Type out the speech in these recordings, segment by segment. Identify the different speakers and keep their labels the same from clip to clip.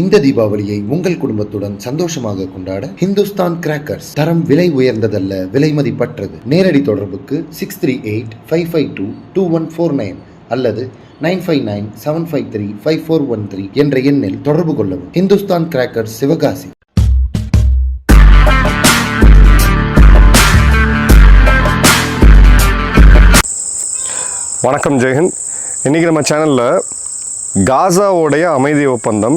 Speaker 1: இந்த தீபாவளியை உங்கள் குடும்பத்துடன் சந்தோஷமாக கொண்டாட ஹிந்துஸ்தான் கிராக்கர்ஸ் தரம் விலை உயர்ந்ததல்ல விலை மதிப்பற்றது. நேரடி தொடர்புக்கு six three eight five five two two one four nine அல்லது nine five nine seven five three five four one three என்ற எண்ணில் தொடர்பு கொள்ளவும். ஹிந்துஸ்தான் கிராக்கர்ஸ் சிவகாசி.
Speaker 2: வணக்கம் ஜெயஹிந்த். இன்றைக்கி நம்ம சேனலில் காசாவோடைய அமைதி ஒப்பந்தம்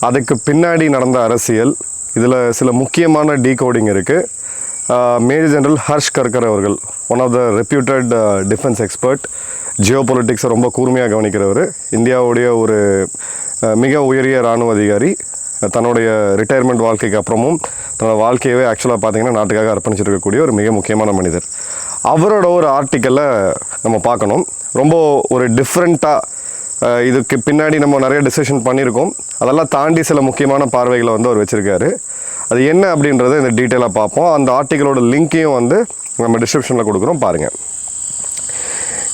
Speaker 2: அதுக்கு பின்னாடி நடந்த அரசியல் இதில் சில முக்கியமான டீகோடிங் இருக்குது மேஜர் ஜெனரல் ஹர்ஷ் கர்கர் அவர்கள் one of the reputed defence expert geo பொலிட்டிக்ஸை ரொம்ப கூர்மையாக கவனிக்கிறவர். இந்தியாவுடைய ஒரு மிக உயரிய இராணுவ அதிகாரி தன்னுடைய ரிட்டையர்மெண்ட் வாழ்க்கைக்கு அப்புறமும் தன்னோட வாழ்க்கையவே ஆக்சுவலாக பார்த்தீங்கன்னா நாட்டுக்காக அர்ப்பணிச்சிருக்கக்கூடிய ஒரு மிக முக்கியமான மனிதர். அவரோட ஒரு ஆர்டிக்கலை நம்ம பார்க்கணும். ரொம்ப ஒரு டிஃப்ரெண்ட்டாக இதுக்கு பின்னாடி நம்ம நிறைய டிசிஷன் பண்ணியிருக்கோம். அதெல்லாம் தாண்டி சில முக்கியமான பார்வைகளை வந்து அவர் வச்சுருக்காரு. அது என்ன அப்படின்றத இந்த டீட்டெயிலாக பார்ப்போம். அந்த ஆர்டிக்கலோட லிங்க்கையும் வந்து நம்ம டிஸ்கிரிப்ஷனில் கொடுக்குறோம். பாருங்கள்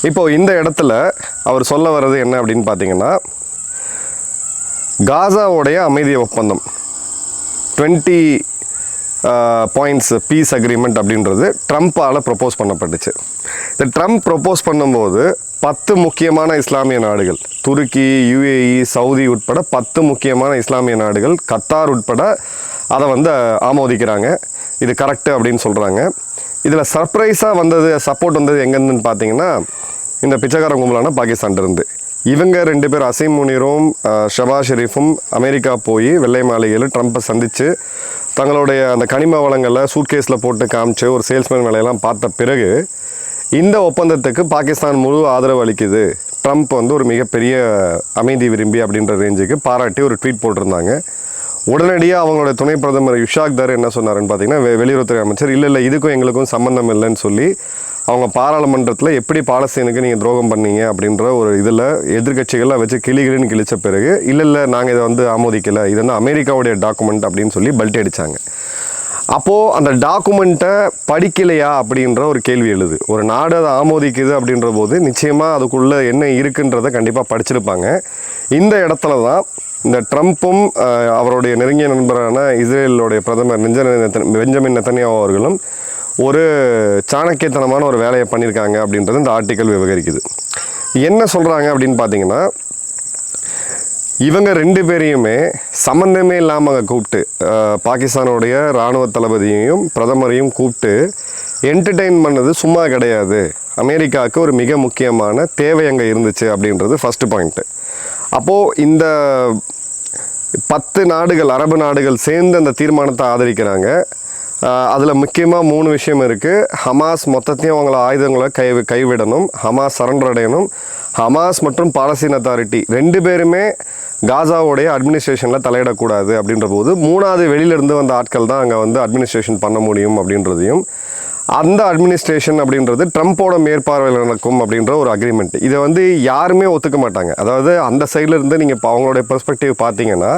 Speaker 2: இப்போது இந்த இடத்துல அவர் சொல்ல வர்றது என்ன அப்படின்னு பார்த்தீங்கன்னா காசாவோடைய அமைதி ஒப்பந்தம் டுவெண்ட்டி பாயிண்ட்ஸ் பீஸ் அக்ரிமெண்ட் அப்படின்றது ட்ரம்ப்பால் ப்ரப்போஸ் பண்ணப்பட்டுச்சு. இந்த ட்ரம்ப் ப்ரப்போஸ் பண்ணும்போது பத்து முக்கியமான இஸ்லாமிய நாடுகள். துருக்கி யுஏஇ சவுதி உட்பட பத்து முக்கியமான இஸ்லாமிய நாடுகள். கத்தார் உட்பட அதை வந்து ஆமோதிக்கிறாங்க. இது கரெக்டு அப்படின்னு சொல்கிறாங்க இதில் சர்ப்ரைஸாக வந்தது சப்போர்ட் வந்தது எங்கேருந்துன்னு பார்த்தீங்கன்னா இந்த பிச்சைக்கார கும்பலான பாகிஸ்தான்லேருந்து. இவங்க ரெண்டு பேர் அசீம் முனிரும் ஷபா ஷெரீஃபும் அமெரிக்கா போய் வெள்ளை மாளிகையில் ட்ரம்ப்பை சந்தித்து தங்களுடைய அந்த கனிம வளங்களை சூட்கேஸில் போட்டு காமிச்சு ஒரு சேல்ஸ்மேன் வேலையெல்லாம் பார்த்த பிறகு இந்த ஒப்பந்தத்துக்கு பாகிஸ்தான் முழு ஆதரவு அளிக்குது. ட்ரம்ப் வந்து ஒரு மிகப்பெரிய அமைதி விரும்பி அப்படின்ற ரேஞ்சுக்கு பாராட்டி ஒரு ட்வீட் போட்டிருந்தாங்க. உடனடியாக அவங்களோட துணை பிரதமர் யுஷாக் தர் என்ன சொன்னாருன்னு பார்த்தீங்கன்னா வெ- வெளியுறவுத்துறை அமைச்சர் இல்லை இல்லை இதுக்கும் எங்களுக்கும் சம்மந்தம் இல்லைன்னு சொல்லி அவங்க பாராளுமன்றத்தில் எப்படி பாலஸ்தீனுக்கு நீங்கள் துரோகம் பண்ணீங்க? அப்படின்ற ஒரு இதில் எதிர்க்கட்சிகள்லாம் வச்சு கிளிகிளின்னு கிழிச்ச பிறகு இல்லை இல்லை நாங்கள் இதை வந்து ஆமோதிக்கலை. இது வந்து அமெரிக்காவுடைய டாக்குமெண்ட் அப்படின்னு சொல்லி பல்ட்டி அடித்தாங்க அப்போது அந்த டாக்குமெண்ட்டை படிக்கலையா அப்படின்ற ஒரு கேள்வி எழுது. ஒரு நாடு அதை ஆமோதிக்குது அப்படின்ற போது நிச்சயமாக அதுக்குள்ளே என்ன இருக்குன்றதை கண்டிப்பாக படிச்சிருப்பாங்க. இந்த இடத்துல தான் இந்த ட்ரம்ப்பும் அவருடைய நெருங்கிய நண்பரான இஸ்ரேலுடைய பிரதமர் நெஞ்ச பெஞ்சமின் நெத்தனியாவோ அவர்களும் ஒரு சாணக்கியத்தனமான ஒரு வேலையை பண்ணியிருக்காங்க அப்படின்றது இந்த ஆர்டிக்கல் விவகரிக்குது. என்ன சொல்கிறாங்க அப்படின்னு பார்த்தீங்கன்னா இவங்க ரெண்டு பேரையுமே சம்மந்தமே இல்லாமல் அங்கே கூப்பிட்டு பாகிஸ்தானுடைய இராணுவ தளபதியையும் பிரதமரையும் கூப்பிட்டு என்டர்டெயின் பண்ணது சும்மா கிடையாது. அமெரிக்காவுக்கு ஒரு மிக முக்கியமான தேவை அங்கே இருந்துச்சு அப்படின்றது ஃபஸ்ட்டு பாயிண்ட்டு அப்போது இந்த பத்து நாடுகள் அரபு நாடுகள் சேர்ந்து அந்த தீர்மானத்தை ஆதரிக்கிறாங்க. அதில் முக்கியமாக மூணு விஷயம் இருக்குது ஹமாஸ் மொத்தத்தையும் அவங்கள ஆயுதங்களை கை கைவிடணும். ஹமாஸ் சரண்டர் அடையணும். ஹமாஸ் மற்றும் பாலஸ்தீன் அத்தாரிட்டி ரெண்டு பேருமே காசாவுடைய அட்மினிஸ்ட்ரேஷனில் தலையிடக்கூடாது அப்படின்ற போது மூணாவது வெளியிலேருந்து வந்த ஆட்கள் தான் அங்கே வந்து அட்மினிஸ்ட்ரேஷன் பண்ண முடியும் அப்படின்றதையும் அந்த அட்மினிஸ்ட்ரேஷன் அப்படின்றது ட்ரம்ப்போட மேற்பார்வையில் நடக்கும் அப்படின்ற ஒரு அக்ரிமெண்ட் இதை வந்து யாருமே ஒத்துக்க மாட்டாங்க. அதாவது அந்த சைடில் இருந்து நீங்கள் இப்போ அவங்களுடைய பெர்ஸ்பெக்டிவ் பார்த்தீங்கன்னா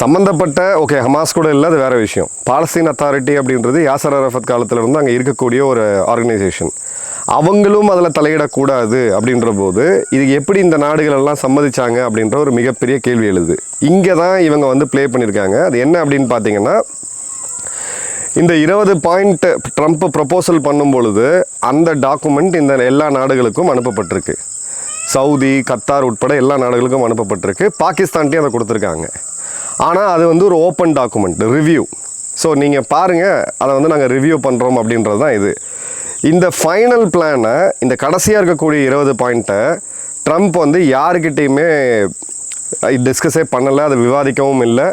Speaker 2: சம்மந்தப்பட்ட ஓகே ஹமாஸ் கூட இல்லை அது வேற விஷயம். பாலஸ்தீன் அத்தாரிட்டி அப்படின்றது யாசர் அரஃபத் காலத்தில் இருந்து அங்கே இருக்கக்கூடிய ஒரு ஆர்கனைசேஷன் அவங்களும் அதில் தலையிடக்கூடாது அப்படின்ற போது இது எப்படி இந்த நாடுகளெல்லாம் சம்மதிச்சாங்க அப்படின்ற ஒரு மிகப்பெரிய கேள்வி எழுது. இங்கே தான் இவங்க வந்து ப்ளே பண்ணியிருக்காங்க. அது என்ன அப்படின்னு பார்த்தீங்கன்னா இந்த இருபது பாயிண்ட் ட்ரம்ப் ப்ரப்போசல் பண்ணும் பொழுது அந்த டாக்குமெண்ட் இந்த எல்லா நாடுகளுக்கும் அனுப்பப்பட்டிருக்கு. சவுதி கத்தார் உட்பட எல்லா நாடுகளுக்கும் அனுப்பப்பட்டிருக்கு. பாகிஸ்தான்ட்டையும் அதை கொடுத்துருக்காங்க. ஆனால் அது வந்து ஒரு ஓப்பன் டாக்குமெண்ட் ரிவ்யூ ஸோ நீங்கள் பாருங்கள் அதை வந்து நாங்கள் ரிவ்யூ பண்ணுறோம் அப்படின்றது தான் இது. இந்த ஃபைனல் பிளானை இந்த கடைசியாக இருக்கக்கூடிய இருபது பாயிண்ட்டை ட்ரம்ப் வந்து யாருக்கிட்டேயுமே டிஸ்கஸே பண்ணலை அதை விவாதிக்கவும் இல்லை.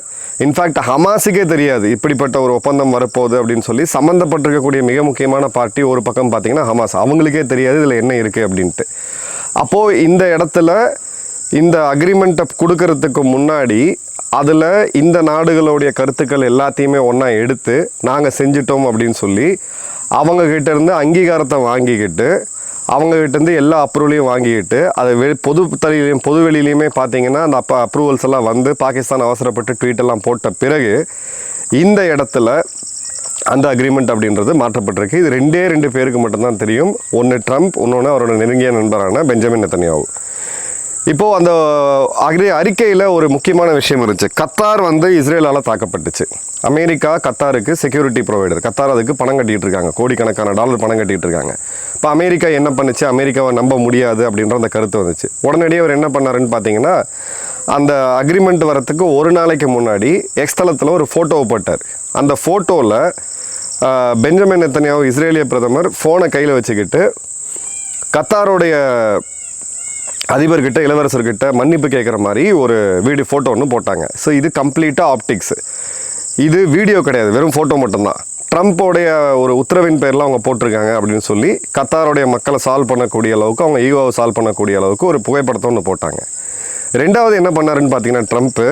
Speaker 2: இன்ஃபேக்ட் ஹமாஸுக்கே தெரியாது இப்படிப்பட்ட ஒரு ஒப்பந்தம் வரப்போகுது அப்படின்னு சொல்லி சம்மந்தப்பட்டிருக்கக்கூடிய மிக முக்கியமான பார்ட்டி ஒரு பக்கம் பார்த்தீங்கன்னா ஹமாஸ். அவங்களுக்கே தெரியாது இதில் என்ன இருக்குது அப்படின்ட்டு. அப்போது இந்த இடத்துல இந்த அக்ரிமெண்ட்டை கொடுக்கறதுக்கு முன்னாடி அதில் இந்த நாடுகளுடைய கருத்துக்கள் எல்லாத்தையுமே ஒன்றா எடுத்து நாங்கள் செஞ்சிட்டோம் அப்படின்னு சொல்லி அவங்க இருந்து அங்கீகாரத்தை வாங்கிக்கிட்டு அவங்க இருந்து எல்லா அப்ரூவலையும் வாங்கிக்கிட்டு அதை வெ பொது தளிலையும் பொது வெளியிலையுமே பார்த்தீங்கன்னா அந்த அப்போ அப்ரூவல்ஸ் எல்லாம் வந்து பாகிஸ்தான் அவசரப்பட்டு ட்வீட்டெல்லாம் போட்ட பிறகு இந்த இடத்துல அந்த அக்ரிமெண்ட் அப்படின்றது மாற்றப்பட்டிருக்கு. இது ரெண்டே ரெண்டு பேருக்கு மட்டும்தான் தெரியும். ஒன்று ட்ரம்ப் இன்னொன்று அவரோட நெருங்கிய நண்பரான பெஞ்சமின் நெத்தனியாவு இப்போ அந்த அக்ரி அறிக்கையில் ஒரு முக்கியமான விஷயம் இருந்துச்சு. கத்தார் வந்து இஸ்ரேலால் தாக்கப்பட்டுச்சு. அமெரிக்கா கத்தாருக்கு செக்யூரிட்டி ப்ரொவைடர் கத்தார் அதுக்கு பணம் கட்டிகிட்டு இருக்காங்க. கோடிக்கணக்கான டாலர் பணம் கட்டிகிட்டு இருக்காங்க. இப்போ அமெரிக்கா என்ன பண்ணுச்சு? அமெரிக்காவை நம்ப முடியாது அப்படின்ற அந்த கருத்து வந்துச்சு. உடனடியே அவர் என்ன பண்ணாருன்னு பார்த்தீங்கன்னா அந்த அக்ரிமெண்ட் வரத்துக்கு ஒரு நாளைக்கு முன்னாடி எக்ஸ்தலத்தில் ஒரு ஃபோட்டோவை போட்டார். அந்த ஃபோட்டோவில் பெஞ்சமின் எத்தனையாவும் இஸ்ரேலிய பிரதமர் ஃபோனை கையில் வச்சுக்கிட்டு கத்தாருடைய அதிபர்கிட்ட இளவரசர்கிட்ட மன்னிப்பு கேட்குற மாதிரி ஒரு வீடியோ ஃபோட்டோ ஒன்று போட்டாங்க. ஸோ இது கம்ப்ளீட்டாக ஆப்டிக்ஸ் இது வீடியோ கிடையாது. வெறும் ஃபோட்டோ மட்டும்தான். ட்ரம்ப்போடைய ஒரு உத்தரவின் பேரில் அவங்க போட்டிருக்காங்க அப்படின்னு சொல்லி கத்தாருடைய மக்களை சால்வ் பண்ணக்கூடிய அளவுக்கு அவங்க ஈகோவை சால்வ் பண்ணக்கூடிய அளவுக்கு ஒரு புகைப்படத்தை ஒன்று போட்டாங்க. ரெண்டாவது என்ன பண்ணாருன்னு பார்த்தீங்கன்னா ட்ரம்ப்பு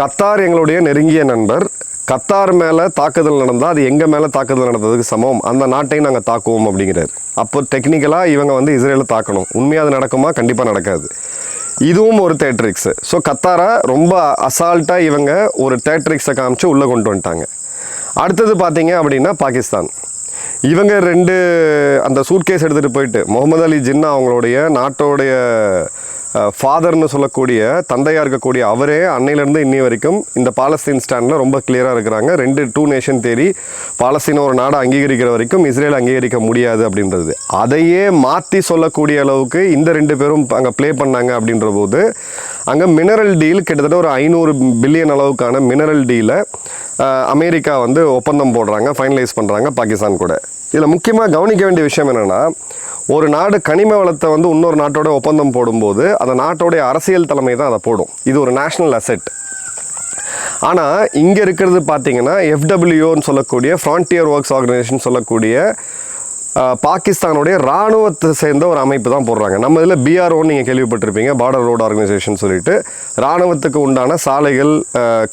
Speaker 2: கத்தார் எங்களுடைய நெருங்கிய நண்பர் கத்தார் மேலே தாக்குதல் நடந்தால் அது எங்கள் மேலே தாக்குதல் நடந்ததுக்கு சமம். அந்த நாட்டையும் நாங்கள் தாக்குவோம் அப்படிங்கிறார். அப்போ டெக்னிக்கலாக இவங்க வந்து இஸ்ரேலை தாக்கணும். உண்மையாக அது நடக்குமா? கண்டிப்பாக நடக்காது. இதுவும் ஒரு தேட்ரிக்ஸு ஸோ கத்தாரை ரொம்ப அசால்ட்டாக இவங்க ஒரு தேட்ரிக்ஸை காமிச்சு உள்ளே கொண்டு வந்துட்டாங்க. அடுத்தது பார்த்தீங்க அப்படின்னா பாகிஸ்தான். இவங்க ரெண்டு அந்த சூட்கேஸ் எடுத்துகிட்டு போயிட்டு முகமது அலி ஜின்னா அவங்களுடைய நாட்டோடைய ஃபாதர்னு சொல்லக்கூடிய தந்தையாக இருக்கக்கூடிய அவரே அன்னையிலேருந்து இன்னி வரைக்கும் இந்த பாலஸ்தீன் ஸ்டாண்டில் ரொம்ப கிளியராக இருக்கிறாங்க. ரெண்டு டூ நேஷன் தேரி பாலஸ்தீன் ஒரு நாடை அங்கீகரிக்கிற வரைக்கும் இஸ்ரேல் அங்கீகரிக்க முடியாது அப்படின்றது. அதையே மாற்றி சொல்லக்கூடிய அளவுக்கு இந்த ரெண்டு பேரும் அங்கே ப்ளே பண்ணாங்க அப்படின்ற போது அங்கே மினரல் டீல் கிட்டத்தட்ட ஒரு ஐநூறு பில்லியன் அளவுக்கான மினரல் டீலை அமெரிக்கா வந்து ஒப்பந்தம் போடுறாங்க ஃபைனலைஸ் பண்ணுறாங்க பாகிஸ்தான் கூட. இதில் முக்கியமாக கவனிக்க வேண்டிய விஷயம் என்னென்னா ஒரு நாடு கனிம வளத்தை வந்து இன்னொரு நாட்டோட ஒப்பந்தம் போடும்போது அந்த நாட்டோடைய அரசியல் தலைமை தான் அதை போடும். இது ஒரு நேஷ்னல் அசெட் ஆனால் இங்கே இருக்கிறது பார்த்தீங்கன்னா எஃப்டபிள்யூன்னு சொல்லக்கூடிய ஃப்ரான்டியர் ஒர்க்ஸ் ஆர்கனைசேஷன் சொல்லக்கூடிய பாகிஸ்தானுடைய இராணுவத்தை சேர்ந்த ஒரு அமைப்பு தான் போடுறாங்க. நம்ம இதில் பிஆர்ஓன்னு நீங்கள் கேள்விப்பட்டிருப்பீங்க பார்டர் ரோடு ஆர்கனைசேஷன் சொல்லிட்டு. இராணுவத்துக்கு உண்டான சாலைகள்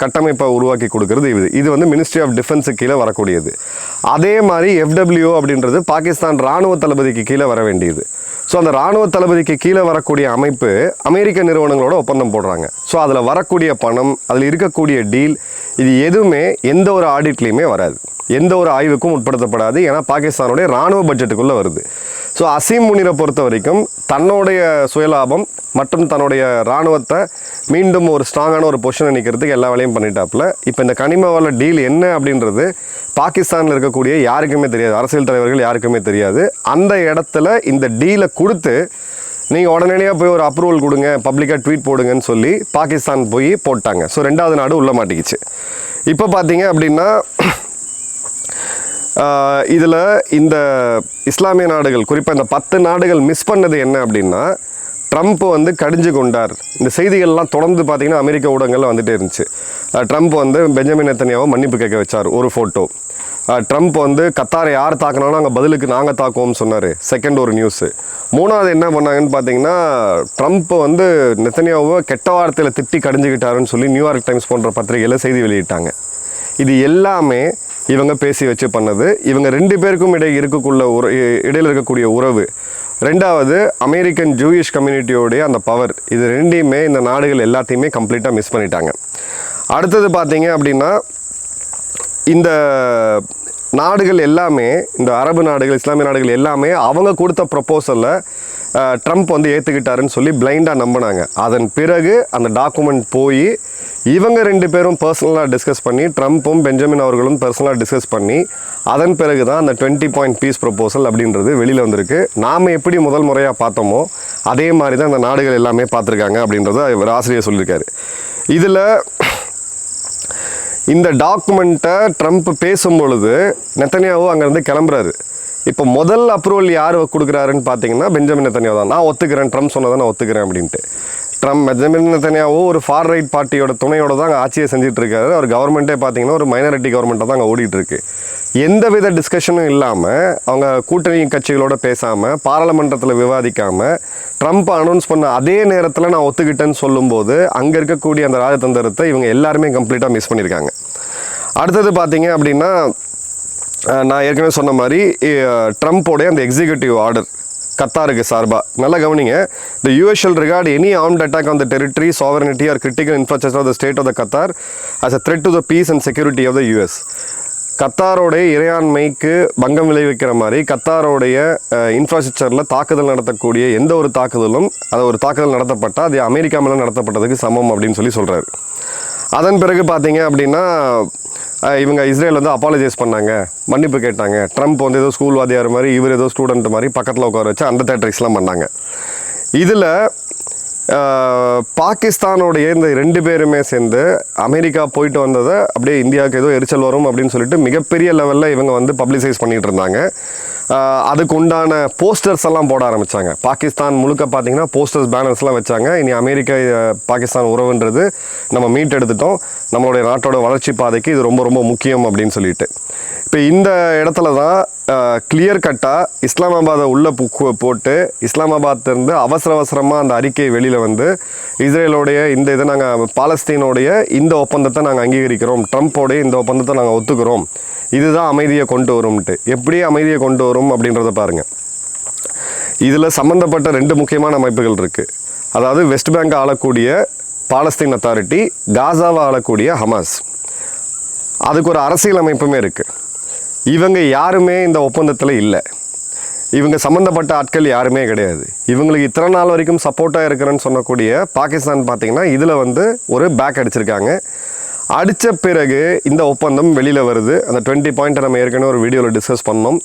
Speaker 2: கட்டமைப்பை உருவாக்கி கொடுக்கறது இது. இது வந்து மினிஸ்ட்ரி ஆஃப் டிஃபென்ஸுக்கு கீழே வரக்கூடியது. அதே மாதிரி எஃப்டபிள்யூ அப்படின்றது பாகிஸ்தான் இராணுவ தளபதிக்கு கீழே வர வேண்டியது. ஸோ அந்த இராணுவ தளபதிக்கு கீழே வரக்கூடிய அமைப்பு அமெரிக்க நிறுவனங்களோட ஒப்பந்தம் போடுறாங்க. ஸோ அதில் வரக்கூடிய பணம் அதில் இருக்கக்கூடிய டீல் இது எதுவுமே எந்த ஒரு ஆடிட்லேயுமே வராது. எந்த ஒரு ஆய்வுக்கும் உட்படுத்தப்படாது. ஏன்னா பாகிஸ்தானுடைய இராணுவ பட்ஜெட்டுக்குள்ளே வருது. ஸோ அசீம் முனிரை பொறுத்த வரைக்கும் தன்னுடைய சுயலாபம் மற்றும் தன்னுடைய இராணுவத்தை மீண்டும் ஒரு ஸ்ட்ராங்கான ஒரு பொசிஷனை நிற்கிறதுக்கு எல்லா வேலையும் பண்ணிட்டாப்புல. இப்போ இந்த கனிம வள டீல் என்ன அப்படின்றது பாகிஸ்தானில் இருக்கக்கூடிய யாருக்குமே தெரியாது. அரசியல் தலைவர்கள் யாருக்குமே தெரியாது. அந்த இடத்துல இந்த டீலை கொடுத்து நீங்கள் உடனடியாக போய் ஒரு அப்ரூவல் கொடுங்க பப்ளிக்காக ட்வீட் போடுங்கன்னு சொல்லி பாகிஸ்தான் போய் போட்டாங்க. ஸோ ரெண்டாவது நாடு உள்ள மாட்டிக்கிச்சு. இப்போ பார்த்தீங்க அப்படின்னா இதில் இந்த இஸ்லாமிய நாடுகள் குறிப்பாக இந்த பத்து நாடுகள் மிஸ் பண்ணது என்ன அப்படின்னா ட்ரம்ப் வந்து கடிஞ்சு கொண்டார். இந்த செய்திகள்லாம் தொடர்ந்து பார்த்தீங்கன்னா அமெரிக்க ஊடகங்கள்ல வந்துட்டே இருந்துச்சு. ட்ரம்ப் வந்து பெஞ்சமின் நெத்தனியாவை மன்னிப்பு கேட்க வச்சார் ஒரு ஃபோட்டோ ட்ரம்ப் வந்து கத்தாரை யார் தாக்கினாலும் அங்கே பதிலுக்கு நாங்கள் தாக்குவோம்னு சொன்னார் செகண்ட் ஒரு நியூஸு மூணாவது என்ன பண்ணாங்கன்னு பார்த்தீங்கன்னா ட்ரம்ப் வந்து நெத்தனியாவை கெட்ட வார்த்தையில் திட்டி கடிஞ்சுக்கிட்டாருன்னு சொல்லி நியூயார்க் டைம்ஸ் போன்ற பத்திரிகையில் செய்தி வெளியிட்டாங்க. இது எல்லாமே இவங்க பேசி வச்சு பண்ணது. இவங்க ரெண்டு பேருக்கும் இடையே இருக்கக்குள்ள உற இடையில் இருக்கக்கூடிய உறவு. ரெண்டாவது அமெரிக்கன் ஜூயிஷ் கம்யூனிட்டியோடைய அந்த பவர். இது ரெண்டையுமே இந்த நாடுகள் எல்லாத்தையுமே கம்ப்ளீட்டாக மிஸ் பண்ணிட்டாங்க. அடுத்தது பார்த்தீங்க அப்படின்னா இந்த நாடுகள் எல்லாமே இந்த அரபு நாடுகள் இஸ்லாமிய நாடுகள் எல்லாமே அவங்க கொடுத்த ப்ரப்போசலில் ட்ரம்ப் வந்து ஏற்றுக்கிட்டாருன்னு சொல்லி பிளைண்டாக நம்பினாங்க. அதன் பிறகு அந்த டாக்குமெண்ட் போய் இவங்க ரெண்டு பேரும் பர்சனலாக டிஸ்கஸ் பண்ணி ட்ரம்ப்பும் பெஞ்சமின் அவர்களும் பர்சனலாக டிஸ்கஸ் பண்ணி அதன் பிறகு தான் அந்த டுவெண்ட்டி பாயிண்ட் பீஸ் ப்ரொப்போசல் அப்படின்றது வெளியில் வந்திருக்கு. நாம் எப்படி முதல் முறையாக பார்த்தோமோ அதே மாதிரி தான் இந்த நாடுகள் எல்லாமே பார்த்துருக்காங்க அப்படின்றத இவர் ஆசிரியர் சொல்லியிருக்காரு. இதில் இந்த டாக்குமெண்ட்டை ட்ரம்ப் பேசும் பொழுது நெத்தனியாவும் அங்கேருந்து கிளம்புறாரு. இப்போ முதல் அப்ரூவல் யார் கொடுக்குறாருன்னு பார்த்தீங்கன்னா பெஞ்சமின் தனியாக தான். நான் ஒத்துக்கிறேன் ட்ரம்ப் சொன்னதை நான் ஒத்துக்கிறேன் அப்படின்ட்டு. ட்ரம்ப் பெஞ்சமின் நெத்தனியாவோ ஒரு ஃபார் ரைட் பார்ட்டியோட துணையோட தான் அங்கே ஆட்சியை செஞ்சுட்டு இருக்காரு அவர் கவர்மெண்ட்டே பார்த்தீங்கன்னா ஒரு மைனாரிட்டி கவர்மெண்ட்டாக தான் அங்கே ஓடிட்டுருக்கு எந்த எந்தவித டிஸ்கஷனும் இல்லாமல் அவங்க கூட்டணி கட்சிகளோட பேசாமல் பாராளுமன்றத்தில் விவாதிக்காமல் ட்ரம்ப் அனௌன்ஸ் பண்ண அதே நேரத்தில் நான் ஒத்துக்கிட்டேன்னு சொல்லும்போது அங்கே இருக்கக்கூடிய அந்த ராஜதந்திரத்தை இவங்க எல்லாருமே கம்ப்ளீட்டாக மிஸ் பண்ணியிருக்காங்க அடுத்தது பார்த்தீங்க அப்படின்னா நான் ஏற்கனவே சொன்ன மாதிரி ட்ரம்ப்போடைய அந்த எக்ஸிக்யூட்டிவ் ஆர்டர் கத்தாருக்கு சார்பாக நல்லா கவனிங்க. The US'll regard any armed attack on the territory sovereignty or critical infrastructure of the state of the Qatar as a threat to the peace and security of the US கத்தாரோடைய இறையாண்மைக்கு பங்கம் விளைவிக்கிற மாதிரி கத்தாரோடைய இன்ஃப்ராஸ்ட்ரக்சரில் தாக்குதல் நடத்தக்கூடிய எந்த ஒரு தாக்குதலும் அது ஒரு தாக்குதல் நடத்தப்பட்டால் அது அமெரிக்கா மேலே நடத்தப்பட்டதுக்கு சமம் அப்படின்னு சொல்லி சொல்கிறாரு அதன் பிறகு பார்த்தீங்க அப்படின்னா இவங்க இஸ்ரேல் வந்து அப்பாலஜைஸ் பண்ணாங்க. மன்னிப்பு கேட்டாங்க. ட்ரம்ப் வந்து ஏதோ ஸ்கூல் வாத்தியார் மாதிரி இவர் ஏதோ ஸ்டூடெண்ட் மாதிரி பக்கத்தில் உட்கார வச்சு அந்த தேட்ரிக்ஸ்லாம் பண்ணாங்க. இதில் பாகிஸ்தானோடைய இந்த ரெண்டு பேருமே சேர்ந்து அமெரிக்கா போயிட்டு வந்ததை அப்படியே இந்தியாவுக்கு ஏதோ எரிச்சல் வரும் அப்படின்னு சொல்லிட்டு மிகப்பெரிய லெவலில் இவங்க வந்து பப்ளிசைஸ் பண்ணிகிட்டு இருந்தாங்க. அதுக்கு உண்டான போஸ்டர்ஸ் எல்லாம் போட ஆரம்பிச்சாங்க. பாகிஸ்தான் முழுக்க பார்த்தீங்கன்னா போஸ்டர்ஸ் பேனர்ஸ்லாம் வச்சாங்க. இனி அமெரிக்கா பாகிஸ்தான் உறவுன்றது நம்ம மீட் எடுத்துட்டோம் நம்மளுடைய நாட்டோட வளர்ச்சி பாதைக்கு இது ரொம்ப ரொம்ப முக்கியம் அப்படின்னு சொல்லிட்டு. இப்போ இந்த இடத்துல தான் கிளியர் கட்டாக இஸ்லாமாபாதை உள்ளே போட்டு இஸ்லாமாபாத்லேருந்து அவசர அவசரமாக அந்த அறிக்கை வெளியில் வந்து இஸ்ரேலோடைய இந்த இதை நாங்கள் பாலஸ்தீனோடைய இந்த ஒப்பந்தத்தை நாங்கள் அங்கீகரிக்கிறோம். ட்ரம்ப்போடைய இந்த ஒப்பந்தத்தை நாங்கள் ஒத்துக்கிறோம். இதுதான் அமைதியை கொண்டு வரும்ன்ட்டு எப்படி அமைதியை கொண்டு வரும்? அப்படின்றத பாருங்கள் இதில் சம்மந்தப்பட்ட ரெண்டு முக்கியமான அமைப்புகள் இருக்குது அதாவது வெஸ்ட் பேங்க் ஆளக்கூடிய பாலஸ்தீன் அத்தாரிட்டி காசாவை ஆளக்கூடிய ஹமாஸ் அதுக்கு ஒரு அரசியல் அமைப்புமே இருக்குது இவங்க யாருமே இந்த ஒப்பந்தத்தில் இல்லை. இவங்க சம்மந்தப்பட்ட ஆட்கள் யாருமே கிடையாது. இவங்களுக்கு இத்தனை நாள் வரைக்கும் சப்போர்ட்டாக இருக்கிறேன்னு சொல்லக்கூடிய பாகிஸ்தான் பார்த்தீங்கன்னா இதில் வந்து ஒரு பேக் அடிச்சிருக்காங்க. அடித்த பிறகு இந்த ஒப்பந்தம் வெளியில் வருது. அந்த டுவெண்ட்டி பாயிண்ட்டை நம்ம ஏற்கனவே ஒரு வீடியோவில் டிஸ்கஸ் பண்ணோம்.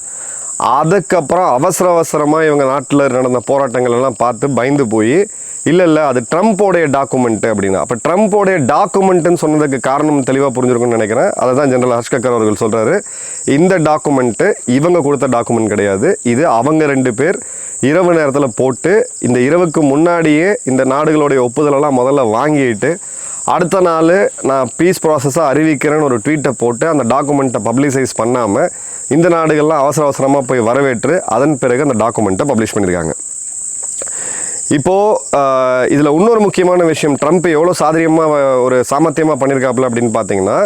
Speaker 2: அதுக்கப்புறம் அவசர அவசரமாக இவங்க நாட்டில் நடந்த போராட்டங்கள் எல்லாம் பார்த்து பயந்து போய் இல்லை இல்லை அது ட்ரம்ப்போடைய டாக்குமெண்ட்டு அப்படின்னா. அப்போ ட்ரம்ப்போடைய டாக்குமெண்ட்டுன்னு சொன்னதுக்கு காரணம் தெளிவாக புரிஞ்சிருக்கும்னு நினைக்கிறேன். அதை தான் ஜெனரல் ஹர்ஷ்கர் அவர்கள் சொல்கிறாரு இந்த டாக்குமெண்ட்டு இவங்க கொடுத்த டாக்குமெண்ட் கிடையாது. இது அவங்க ரெண்டு பேர் இரவு நேரத்தில் போட்டு இந்த இரவுக்கு முன்னாடியே இந்த நாடுகளுடைய ஒப்புதலெல்லாம் முதல்ல வாங்கிட்டு அடுத்த நாள் நான் பீஸ் ப்ராசஸாக அறிவிக்கிறேன்னு ஒரு ட்வீட்டை போட்டு அந்த டாக்குமெண்ட்டை பப்ளிசைஸ் பண்ணாமல் இந்த நாடுகள்லாம் அவசர அவசரமாக போய் வரவேற்று அதன் பிறகு அந்த டாக்குமெண்ட்டை பப்ளிஷ் பண்ணியிருக்காங்க. இப்போது இதில் இன்னொரு முக்கியமான விஷயம் ட்ரம்ப் எவ்வளோ சாதரியமாக ஒரு சாமர்த்தியமாக பண்ணியிருக்காப்புல அப்படின்னு பார்த்தீங்கன்னா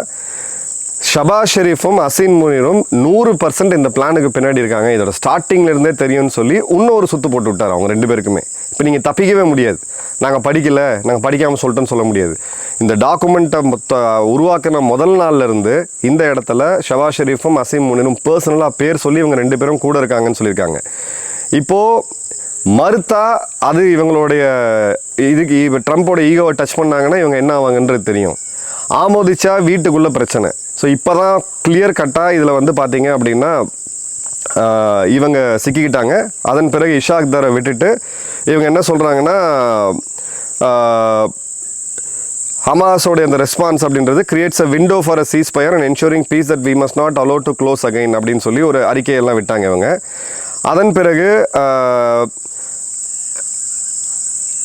Speaker 2: ஷபா ஷெரீஃபும் அசீன் முனிரும் நூறு பர்சன்ட் இந்த பிளானுக்கு பின்னாடி இருக்காங்க. இதோட ஸ்டார்டிங்லேருந்தே தெரியும்னு சொல்லி இன்னொரு சுத்து போட்டு விட்டார் அவங்க ரெண்டு பேருக்குமே. இப்போ நீங்கள் தப்பிக்கவே முடியாது. நாங்கள் படிக்கல நாங்கள் படிக்காமல் சொல்லிட்டோன்னு சொல்ல முடியாது. இந்த டாக்குமெண்ட்டை மொத்த உருவாக்கின முதல் நாள்ல இருந்து இந்த இடத்துல ஷபா ஷெரீஃபும் அசீம் முனிரும் பர்சனலாக பேர் சொல்லி இவங்க ரெண்டு பேரும் கூட இருக்காங்கன்னு சொல்லியிருக்காங்க. இப்போது மறுத்தா அது இவங்களுடைய இதுக்கு இப்போ ட்ரம்ப்போட ஈகோவை டச் பண்ணாங்கன்னா இவங்க என்ன ஆவாங்கன்றது தெரியும். ஆமோதிச்சா வீட்டுக்குள்ளே பிரச்சனை. ஸோ இப்போ தான் கிளியர் கட்டாக இதில் வந்து பார்த்தீங்க அப்படின்னா இவங்க சிக்கிக்கிட்டாங்க. அதன் பிறகு இஷாக் தரை விட்டுட்டு இவங்க என்ன சொல்கிறாங்கன்னா ஹமாஸோடைய அந்த ரெஸ்பான்ஸ் அப்படின்றது creates a window for a ceasefire and ensuring peace that we must not allow to close again அப்படின்னு சொல்லி ஒரு அறிக்கையெல்லாம் விட்டாங்க இவங்க. அதன் பிறகு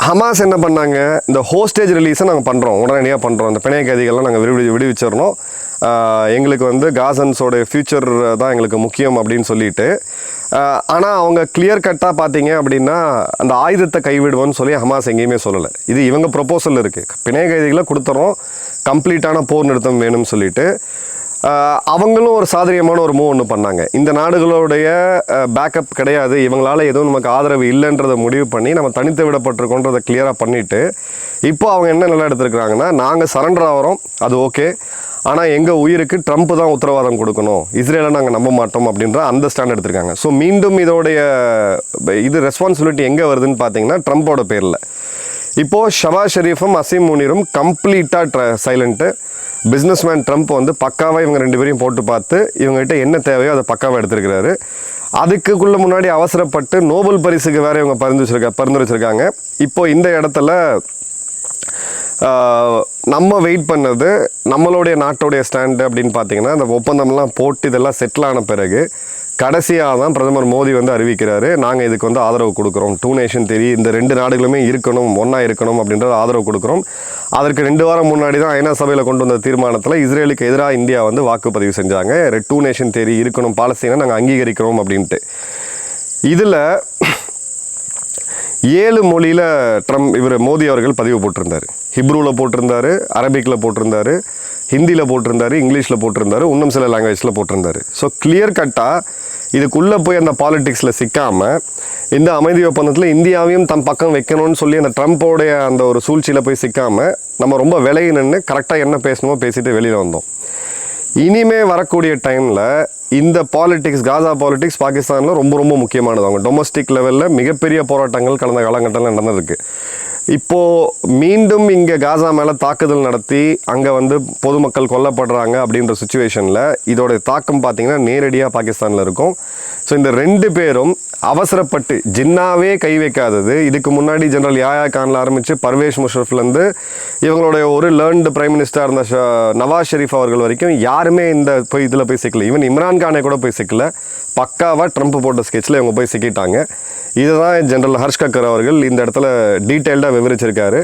Speaker 2: ஹமாஸ் என்ன பண்ணாங்க? இந்த ஹோஸ்டேஜ் ரிலீஸை நாங்கள் பண்ணுறோம் உடனடியாக பண்ணுறோம் இந்த பிணைய கைதிகள்லாம் நாங்கள் விடுவி விடுவிச்சிடணும். எங்களுக்கு வந்து காசன்ஸோட ஃப்யூச்சர் தான் எங்களுக்கு முக்கியம் அப்படின்னு சொல்லிட்டு. ஆனால் அவங்க கிளியர் கட்டாக பார்த்தீங்க அப்படின்னா அந்த ஆயுதத்தை கைவிடுவோன்னு சொல்லி ஹமாஸ் எங்கேயுமே சொல்லலை. இது இவங்க ப்ரொப்போசல் இருக்குது பிணைய கைதிகளை கொடுத்துறோம். கம்ப்ளீட்டான போர் நிறுத்தம் வேணும்னு சொல்லிட்டு. அவங்களும் ஒரு சாதரியமான ஒரு மூவ் ஒன்று பண்ணாங்க. இந்த நாடுகளுடைய பேக்கப் கிடையாது. இவங்களால எதுவும் நமக்கு ஆதரவு இல்லைன்றதை முடிவு பண்ணி நம்ம தனித்து விடப்பட்டிருக்கோன்றதை கிளியராக பண்ணிவிட்டு இப்போ அவங்க என்ன நல்லா எடுத்துருக்குறாங்கன்னா நாங்கள் சரண்டர் ஆகிறோம் அது ஓகே ஆனால் எங்கள் உயிருக்கு ட்ரம்ப் தான் உத்தரவாதம் கொடுக்கணும். இஸ்ரேலை நாங்கள் நம்ப மாட்டோம் அப்படின்ற அந்த ஸ்டாண்ட் எடுத்திருக்காங்க. ஸோ மீண்டும் இதோடைய இது ரெஸ்பான்சிபிலிட்டி எங்கே வருதுன்னு பார்த்தீங்கன்னா ட்ரம்ப்போட பேரில். இப்போது ஷபா ஷெரீஃபும் அசீம் முனீரும் கம்ப்ளீட்டாக ட்ர சைலண்ட்டு பிஸ்னஸ்மேன் ட்ரம்ப் வந்து பக்காவாக இவங்க ரெண்டு பேரையும் போட்டு பார்த்து இவங்ககிட்ட என்ன தேவையோ அதை பக்காவாக எடுத்திருக்கிறாரு. அதுக்குள்ளே முன்னாடி அவசரப்பட்டு நோபல் பரிசுக்கு வேற இவங்க பரிந்து வச்சுருக்க பரிந்து வச்சுருக்காங்க. இப்போது இந்த இடத்துல நம்ம வெயிட் பண்ணது நம்மளுடைய நாட்டுடைய ஸ்டாண்டு அப்படின்னு பார்த்தீங்கன்னா அந்த ஒப்பந்தம்லாம் போட்டு இதெல்லாம் செட்டில் ஆன பிறகு கடைசியாக தான் பிரதமர் மோடி வந்து அறிவிக்கிறாரு நாங்கள் இதுக்கு வந்து ஆதரவு கொடுக்குறோம். டூ நேஷன் தெரி இந்த ரெண்டு நாடுகளுமே இருக்கணும் ஒன்றா இருக்கணும் அப்படின்றத ஆதரவு கொடுக்குறோம். அதற்கு ரெண்டு வாரம் முன்னாடி தான் ஐநா சபையில் கொண்டு வந்த தீர்மானத்தில் இஸ்ரேலுக்கு எதிராக இந்தியா வந்து வாக்குப்பதிவு செஞ்சாங்க. டூ நேஷன் தேரி இருக்கணும் பாலஸ்தீனை நாங்கள் அங்கீகரிக்கிறோம் அப்படின்ட்டு. இதில் ஏழு மொழியில் ட்ரம்ப் இவர் மோடி அவர்கள் பதிவு போட்டிருந்தார். ஹிப்ரூவில் போட்டிருந்தாரு அரபிக்கில் போட்டிருந்தாரு ஹிந்தியில் போட்டிருந்தாரு இங்கிலீஷில் போட்டிருந்தாரு இன்னும் சில லாங்குவேஜில் போட்டிருந்தாரு. ஸோ கிளியர் கட்டாக இதுக்குள்ளே போய் அந்த பாலிட்டிக்ஸில் சிக்காமல் இந்த அமைதி ஒப்பந்தத்தில் இந்தியாவையும் தம் பக்கம் வைக்கணும்னு சொல்லி அந்த ட்ரம்ப்போடைய அந்த ஒரு சூழ்ச்சியில் போய் சிக்காமல் நம்ம ரொம்ப விலகி நின்று கரெக்டாக என்ன பேசணுமோ பேசிட்டு வெளியில் வந்தோம். இனிமே வரக்கூடிய டைமில் இந்த பாலிடிக்ஸ் காசா பாலிடிக்ஸ் பாகிஸ்தானில் ரொம்ப ரொம்ப முக்கியமானது. அவங்க டொமஸ்டிக் லெவலில் மிகப்பெரிய போராட்டங்கள் கடந்த காலகட்டத்தில் நடந்திருக்கு. இப்போது மீண்டும் இங்கே காசா மேலே தாக்குதல் நடத்தி அங்கே வந்து பொதுமக்கள் கொல்லப்படுறாங்க அப்படின்ற சுச்சுவேஷனில் இதோட தாக்கம் பார்த்திங்கன்னா நேரடியாக பாகிஸ்தானில் இருக்கும். ஸோ இந்த ரெண்டு பேரும் அவசரப்பட்டு ஜின்னாவே கை வைக்காதது. இதுக்கு முன்னாடி ஜெனரல் யாயா கான்ல ஆரம்பித்து பர்வேஷ் முஷரஃப்லேருந்து இவங்களுடைய ஒரு லேர்ன்டு பிரைம் மினிஸ்டராக இருந்த ஷ- நவாஸ் ஷெரீஃப் அவர்கள் வரைக்கும் யாருமே இந்த போய் இதில் போய் சிக்கல. ஈவன் இம்ரான் கானை கூட போய் சிக்கல. பக்காவாக ட்ரம்ப் போட்ட ஸ்கெட்சில் இவங்க போய் சிக்கிட்டாங்க. இதுதான் ஜெனரல் ஹர்ஷ் கக்கர் அவர்கள் இந்த இடத்துல டீட்டெயில்டாக விவரிச்சிருக்காரு.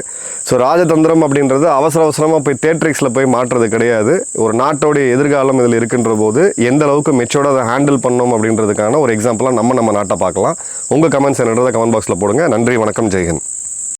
Speaker 2: ஸோ ராஜதந்திரம் அப்படின்றது அவசர அவசரமாக போய் தேட்ரிக்ஸில் போய் மாற்றுறது கிடையாது. ஒரு நாட்டோடைய எதிர்காலம் இதில் இருக்கின்ற போது எந்த அளவுக்கு மெச்சோட அதை ஹேண்டில் பண்ணோம் அப்படின்றதுக்கான ஒரு எக்ஸாம்பிளாக நம்ம நம்ம நாட்டை பார்க்கலாம். உங்கள் கமெண்ட்ஸ் என்னன்றதை கமெண்ட் பாக்ஸில் போடுங்க. நன்றி வணக்கம் ஜெய்ஹிந்த்